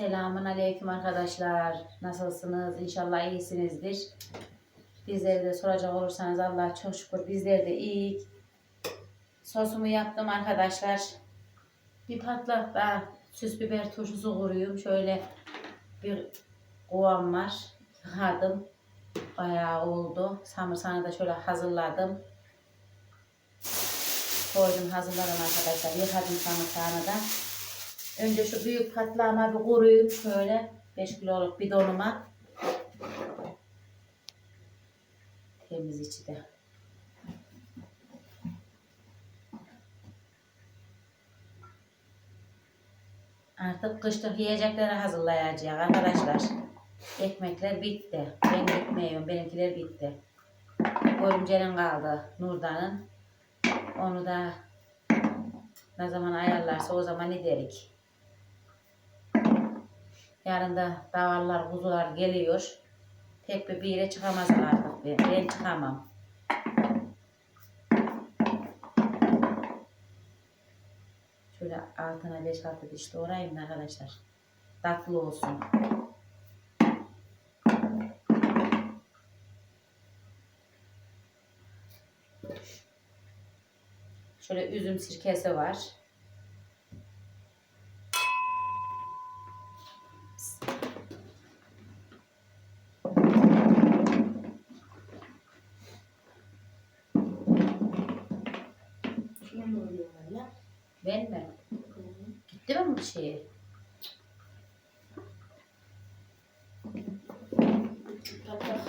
Selamun aleyküm arkadaşlar. Nasılsınız? İnşallah iyisinizdir. Bizleri de soracak olursanız Allah çok şükür bizler de iyi. Sosumu yaptım arkadaşlar. Bir patlak daha süs biber turşusu kuruyorum. Şöyle bir kovam var. Yıkadım. Bayağı oldu. Samırsanı da şöyle hazırladım. Koydum hazırladım arkadaşlar. Yıkadım samırsanı da. Önce şu büyük patlağıma bir kuruyum şöyle 5 kiloluk bidonuma. Temiz içi de. Artık kışlık yiyecekleri hazırlayacağız arkadaşlar. Ekmekler bitti. Ben gitmiyorum. Benimkiler bitti. Görümcenin kaldı. Nurdan'ın. Onu da ne zaman ayarlarsa o zaman giderik. Yarın da davarlar, kuzular geliyor. Tek bir yere çıkamazlar artık. Ben, ben çıkamam. Şöyle altına 5-6 diş doğrayayım da arkadaşlar. Tatlı olsun. Şöyle üzüm sirkesi var. Kim oluyorlar ya? Ben mi? Gitti mi bu şeyi? Toprak.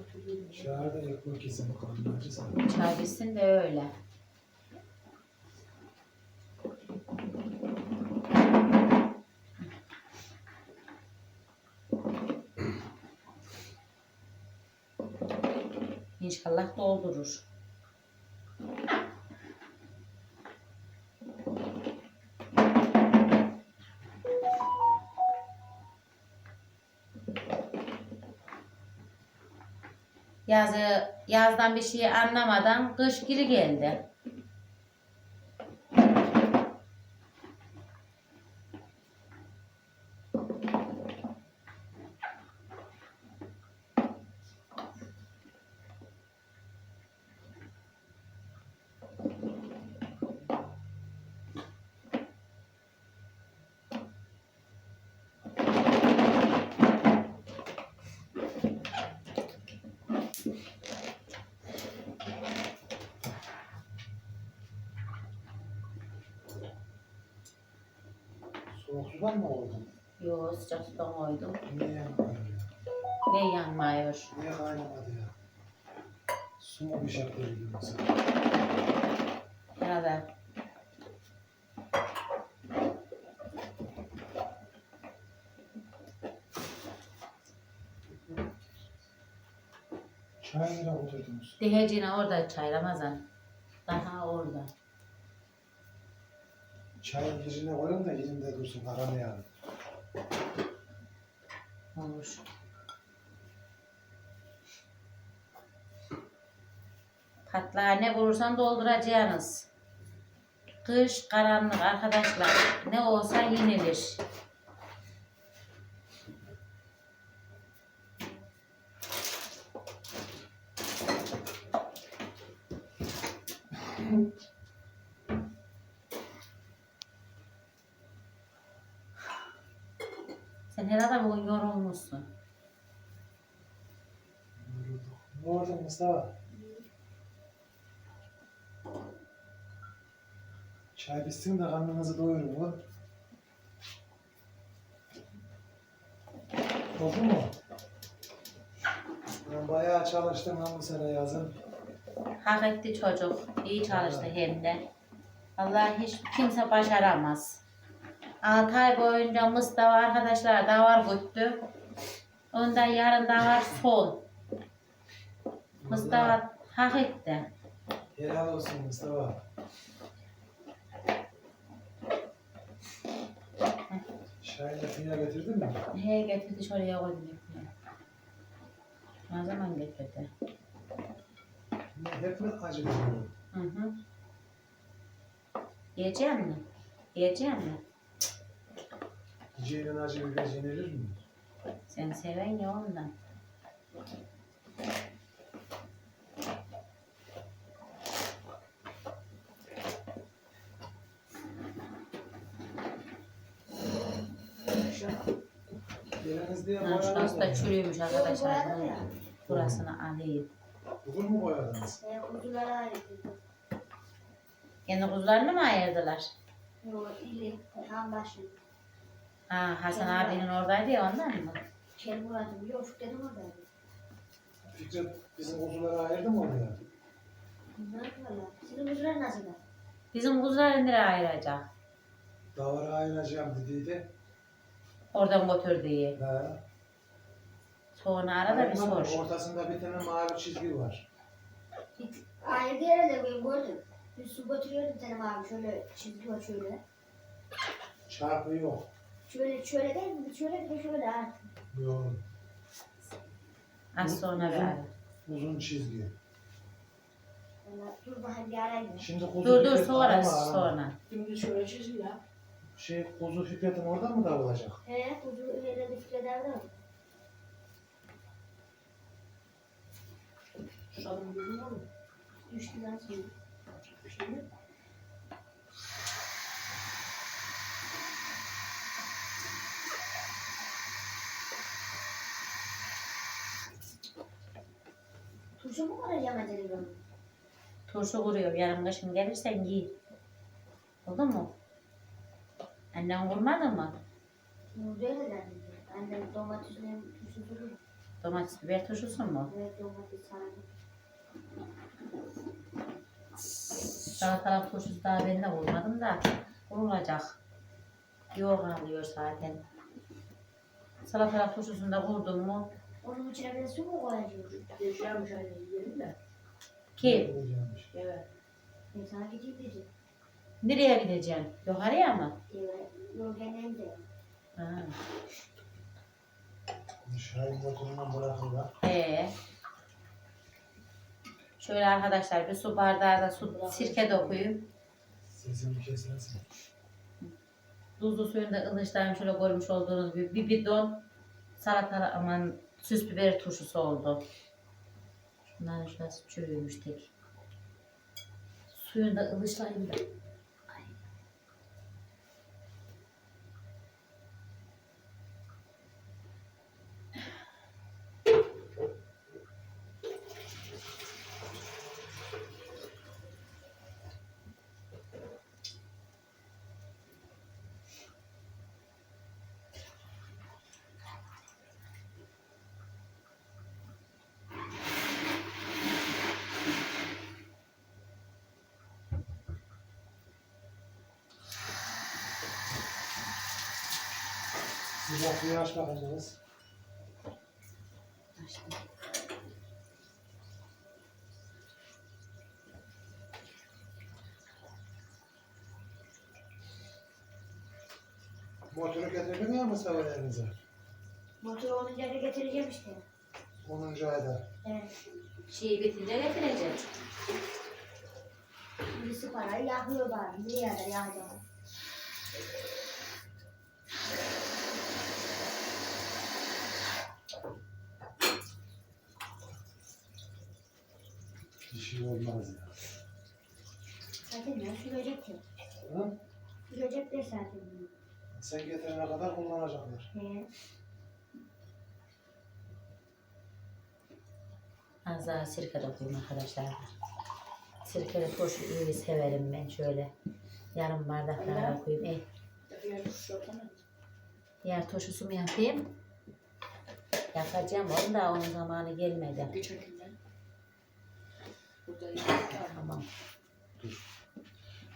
Oturuyorum. Şahar da ekmek kesin karnı acı sana. Çay bitsin de öyle. İnşallah doldurur. Yazı, yazdan bir şey anlamadan kış geri geldi. Sudan mı oldun? Yo sıcak sudan koydum. Niye yanmıyor ya? Ne yanmıyor? Niye kaynamadı ya? Su mu bir şey koydu mesela? Ya da Çay nereye oturdunuz? dehecine orada çay Ramazan. Daha orada. Çayın yerine koyun da yerinde dursun aramayalım. Olur. Patlağı ne bulursan dolduracaksınız. Kış karanlık arkadaşlar. Ne olsa yenilir. Herhalde bugün yorulmuşsun. Yorulduk. Ne oldu Mustafa? Çay bitsin de karnınızı doyurun oğlum. Oldu mu? Ben bayağı çalıştım ha bu sene yazın. Hak etti çocuk. İyi çalıştı hem de. Allah hiç kimse başaramaz. 6 ay boyunca Mustafa arkadaşlar davar güttü. Ondan yarın davar son. Mustafa hak etti. Helal olsun Mustafa. Şahin'e kıyma getirdin mi? He getirdi şuraya koydum. ipini. Ne zaman getirdi? Hep mi acı? Hı hı. Yiyecek mi? Yiyecek mi? Ciğerin acı biber yenilir mi? Sen seven ya ondan. Yeriniz diye Ha, şurası da boyadınız mı? çürüymüş arkadaşlar. Bunun. Burasını alayım. Bugün mü boyadınız? E, kuzulara ait. Kendi kuzularını mı ayırdılar? Yo, ili, tam başı. Ha Hasan abinin oradaydı ya ondan mı? Kel Murat'ı biliyor, ufuk dedim oradaydı. Fikret bizim kuzuları ayırdı mı oraya? Ne yapıyorlar? Sizin kuzular nasıl da? Bizim kuzuları nereye ayıracak? Davara ayıracağım dediydi. Oradan götür diye. Ha. Sonra ara da bir Ayırmadım. sor. Ortasında bir tane mavi çizgi var. Hiç ayrı yere de ben gördüm. Bir su götürüyordum senin abi şöyle çizgi var şöyle. Çarpı yok. Şöyle şöyle değil mi? Şöyle bir de şöyle artık. Yok. Az sonra ara. Uzun çizgi. Dur bakayım bir arayayım. Şimdi kuzu Dur dur Fikret- sonra Ama- sonra. Şimdi şöyle çizgi ya. Şey kuzu Fikret'in oradan mı davulacak? He, kuzu öyle bir fikre davranıyor. Şalım görünüyor mu? Düştü lan şimdi. Şimdi Turşu mu var acaba Turşu kuruyor. Yarın kışın gelirsen giy. Oldu mu? Annen vurmadı mı? Öyle derdi. Annem domatesle turşu duruyor. Domates biber turşusu mu? Evet domates sardı. Salatalık turşusu daha ben de vurmadım da vurulacak. Yok alıyor zaten. Salatalık turşusunu da vurdum mu? Onun içine bir de su mu koyacağım? yaşayamış aynı yiyelim de. Ki Olacakmış. Evet. Ben sana gideyim dedi. nereye gideceksin? Yukarıya mı? Evet. Genelde de. Ha. Şahin motorundan bırakırlar. Ee. Şöyle arkadaşlar bir su bardağı da su sirke dokuyun. Sesini kesersin. Tuzlu suyun da ılıçlarını şöyle görmüş olduğunuz gibi bir bidon salatalık aman süs biber turşusu oldu. Şunların şurası çürüymüş tek. Suyunu da ılıçlayayım da. Suyu aç bakacağız. Açtım. Motoru getirdin ya Mustafa elinize? Motoru olunca da getireceğim işte. 10. ayda. Evet. Şeyi bitince getireceğim. Birisi parayı yakıyor bari. Bir yerde yakacağım. Bir şey olmaz ya. Zaten ya sürecek ki. Hı? Sürecek de zaten. Sen getirene kadar kullanacaklar. He. Az daha sirke dokuyayım arkadaşlar. Sirkeli turşu iyi severim ben şöyle. Yarım bardak daha koyayım. Eh, diğer turşusu mu yapayım? Yapacağım onu da onun zamanı gelmedi. Geçerken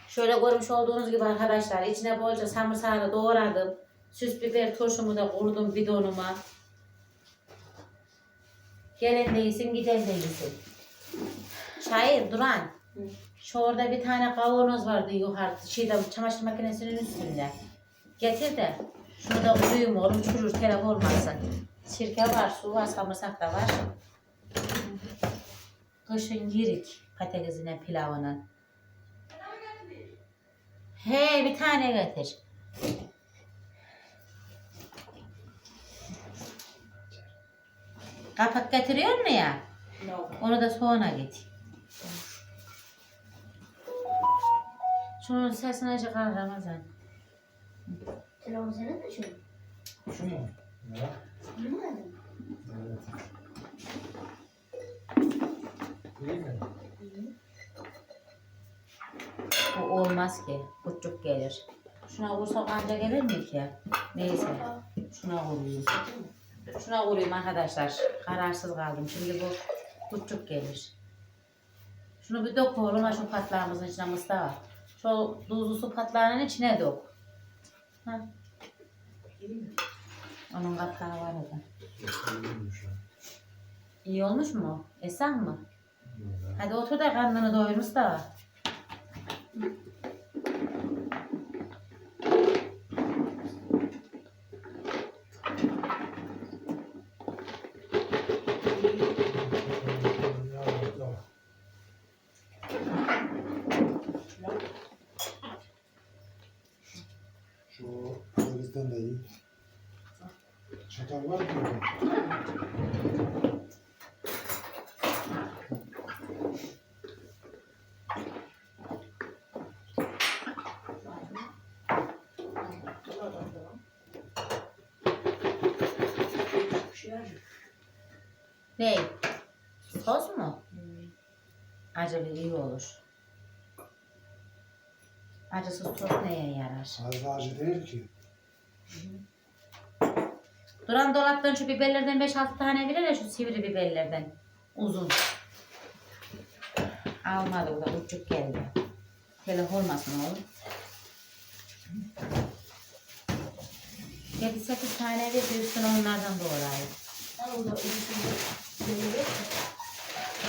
Şöyle görmüş olduğunuz gibi arkadaşlar içine bolca samırsağı doğradım. Süs biber turşumu da kurdum bidonuma. Gelen de yesin giden de. Şahin Duran. Hı. Şu orada bir tane kavanoz vardı yukarıda şeyde çamaşır makinesinin üstünde. Getir de şunu da koyayım oğlum çürür telef olmasın. Sirke var, su var, samırsak da var. Kışın yirik patatesine pilavına. He bir tane getir. Kapak getiriyor mu ya? No. Onu da soğana getir. Şunun sesini çıkar Ramazan. Telefon senin mi şu? Şu mu? Ya. Bilmiyorum. Evet. Değil mi? Bu olmaz ki. Küçük gelir. Şuna vursam anca gelir mi ki? Neyse. Şuna vurayım. Şuna vurayım arkadaşlar. Kararsız kaldım. Şimdi bu küçük gelir. Şunu bir dök oğlum. Şu patlağımızın içine Mustafa. Şu tuzlu su patlağının içine dök. Ha. Onun kapağı var orada. İyi olmuş mu? Esen mi? Hadi otur da karnını doyur Mustafa. Ya, ya. Şu Kırgız'dan da iyi. Çatal var mı? Ne? Sos mu? Acılı iyi olur. Acısız sos neye yarar? Fazla acı değil ki. Duran dolaptan şu biberlerden 5-6 tane verir ya şu sivri biberlerden. Uzun. Almadı o da uçuk geldi. Telef olmasın oğlum. 7-8 tane verdi üstüne onlardan doğrayın.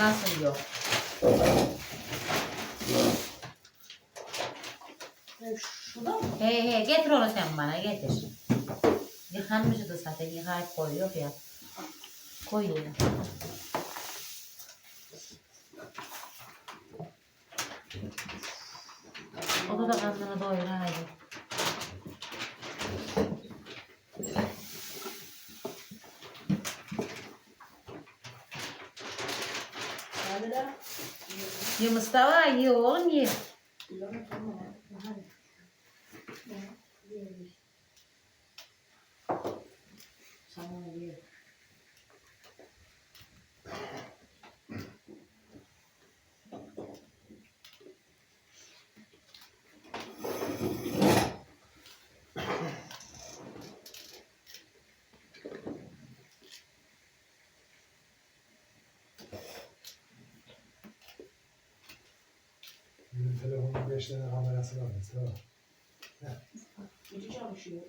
Nasıl yok? Şurada mı? He he getir onu sen bana getir. Yıkanmıştı zaten yıkayıp koyuyor ya. Koyuyor. O da karnını doyur haydi. Ye Mustafa ye oğlum ye. 5 tane kamerası var mesela. Biri çalışıyor.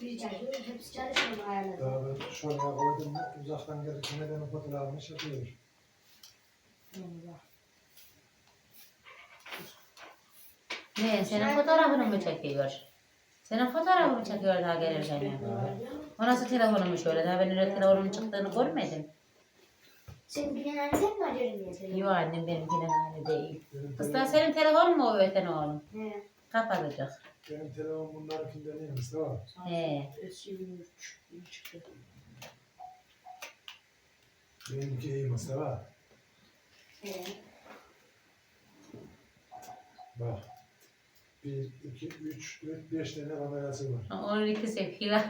Bir çalışıyor, hepsi çalışmıyor ayarladı. Daha ben şuraya koydum mu uzaktan gelirken neden o fotoğrafını çekiyor. Allah. Ne senin fotoğrafını mı çekiyor? Senin fotoğrafını çekiyor daha gelirken ya? O nasıl telefonumu şöyle daha ben öyle telefonumun çıktığını görmedim. Senin bir tek mi diye telefon? Yok annem benimkinin aynı değil. Benim, telefon, senin telefonun mu o öten oğlum? He. Kapatacak. benim telefon bunlarınkinden iyi Mustafa. He. Eski 23. iyi çıktı. Benimki iyi Mustafa. He. Bak. 1, 2, 3, 4, 5 tane kamerası var. Onun ikisi hilal.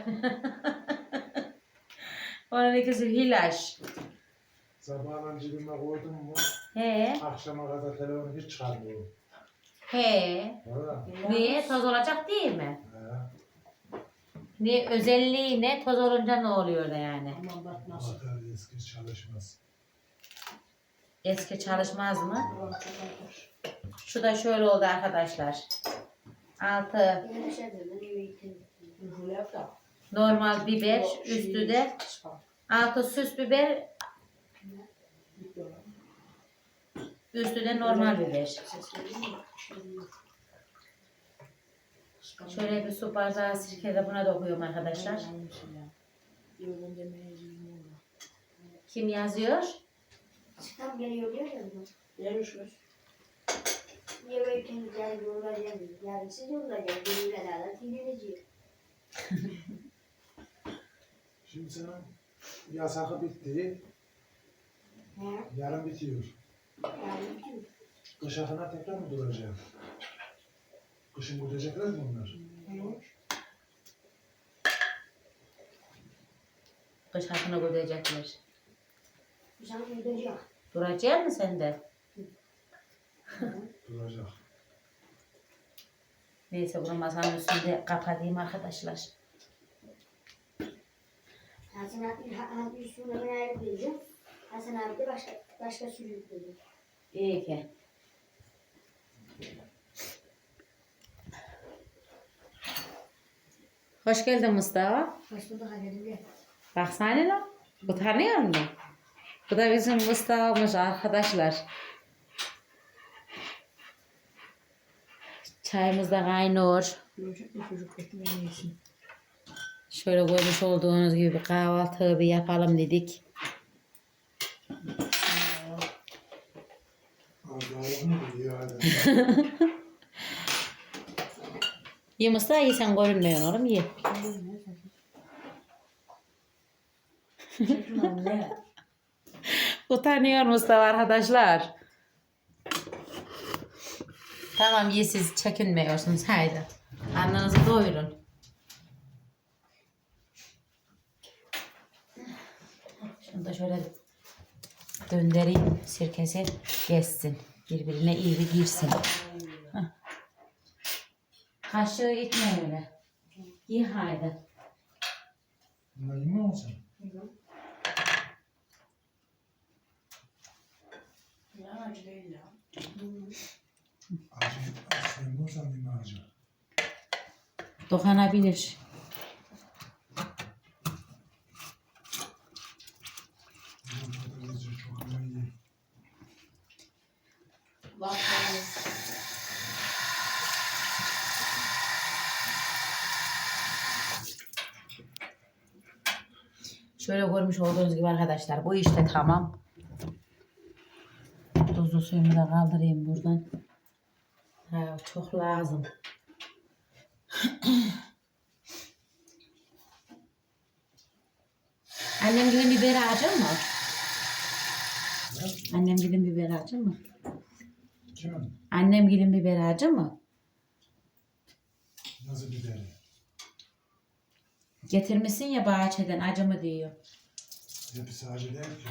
Onun ikisi hilaş. Sabahın cebime koydum mu He. akşama kadar telefonu hiç çıkarmıyorum. He. Valla. Niye? Toz olacak değil mi? Ha. Niye? Özelliği ne? Toz olunca ne oluyor da yani? Aman bak nasıl. Batar eski çalışmaz. Eski çalışmaz mı? Şu da şöyle oldu arkadaşlar. Altı şey normal biber, üstü de altı süs biber, Bitti ona. Üstü de normal biber. Şöyle bir su bardağı sirke de buna dokuyorum arkadaşlar. Kim yazıyor? Çıkam geliyor diyor ya kendi geldi yollar gelmiyor? Yarın siz yollar geldi, benim beraber dinleneceğim. Şimdi sana yasakı bitti. He? Yarın bitiyor. Yani bütün. Kış akına tekrar mı duracağım? Kışın gidecekler mi onlar? Kış hakkını ödeyecekler. Güzel gidecek. Duracak mısın sen de? Duracak. Neyse bunu masanın üstünde kapatayım arkadaşlar. Hasan abi, Hasan abi üstüne ben ayrı vereceğim. Hasan abi de başka, başka sürücü verecek. İyi ki. Hoş geldin Mustafa. Hoş bulduk halledildi. Baksana lan. Utanıyor musun? Bu da bizim Mustafa'mış arkadaşlar. Çayımız da kaynıyor. Şöyle görmüş olduğunuz gibi bir kahvaltı bir yapalım dedik. Mu? İyi sen görünmüyorsun oğlum ye. Utanıyor Mustafa arkadaşlar. Tamam ye siz çekinmiyorsunuz haydi. Karnınızı doyurun. Şunu da şöyle döndüreyim sirkesi geçsin. Birbirine iyi bir girsin. Hah. Kaşığı gitme öyle. Ye haydi. Bunlar iyi mi olsun? Ya acı değil ya. Acı, olsan değil mi acı? Dokanabilir. Bunun patatesi çok iyi. Bak Şöyle görmüş olduğunuz gibi arkadaşlar bu işte tamam. Tuzlu suyumu da kaldırayım buradan. Ha, çok lazım. Annem gidin biber ağacı mı? Annem gidin biber ağacı mı? Kimin? Annem gidin biber ağacı mı? Nasıl biberi? Getirmişsin ya bahçeden acı mı diyor. Hepsi acı değil ki.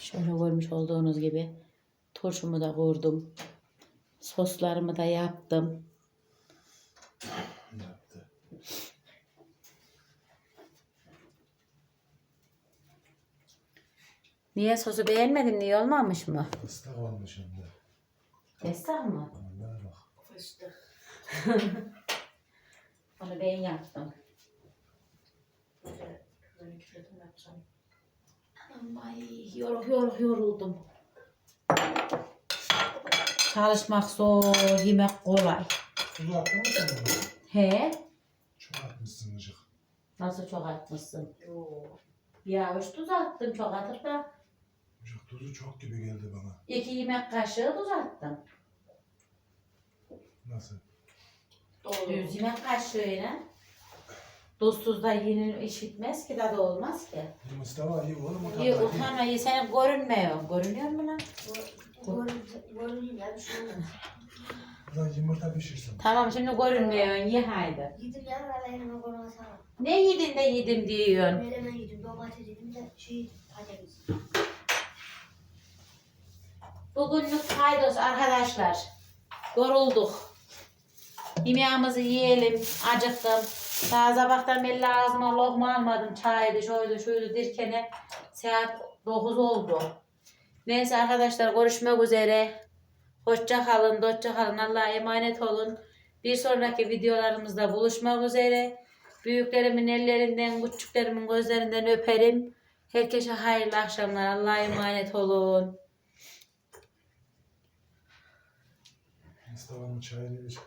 Şöyle görmüş olduğunuz gibi turşumu da kurdum. Soslarımı da yaptım. Yaptı. Niye sosu beğenmedin? Niye olmamış mı? Islak olmuş hem de. Destek mı? Vallahi bak. fıstık. Onu ben yaptım. Ay yorul yorul yoruldum. Çalışmak zor, yemek kolay. Tuz attın mı sen bunu? He? Çok atmışsın. Nasıl çok atmışsın? Yoo. Ya üç tuz attım çok atıp da. Icık tuzu çok gibi geldi bana. iki yemek kaşığı tuz attım. Nasıl? Doğru. Düz yemek kaşığıyla. Tuzsuz da yenir iş bitmez ki tadı olmaz ki. Mustafa iyi oğlum o İyi utanma iyi sen görünmüyor. Görünüyor mu lan? Görünüyor ya bir şey olmaz. Yumurta pişirsin. Tamam şimdi görünmüyor. Ye haydi. Yedim ya valla elime koluma sağlam. Ne yedin de yedim diyorsun. Menemen yedim, domates yedim de şey patates. Bugünlük faydos arkadaşlar. Yorulduk. Yemeğimizi yiyelim. Acıktım. Daha sabahtan beri ağzıma lokma almadım. Çaydı, şuydu, şuydu dirkene. Saat 9 oldu. Neyse arkadaşlar görüşmek üzere. Hoşça kalın, hoşça kalın. Allah'a emanet olun. Bir sonraki videolarımızda buluşmak üzere. Büyüklerimin ellerinden, küçüklerimin gözlerinden öperim. Herkese hayırlı akşamlar. Allah'a emanet olun. Mustafa'nın çayını iç.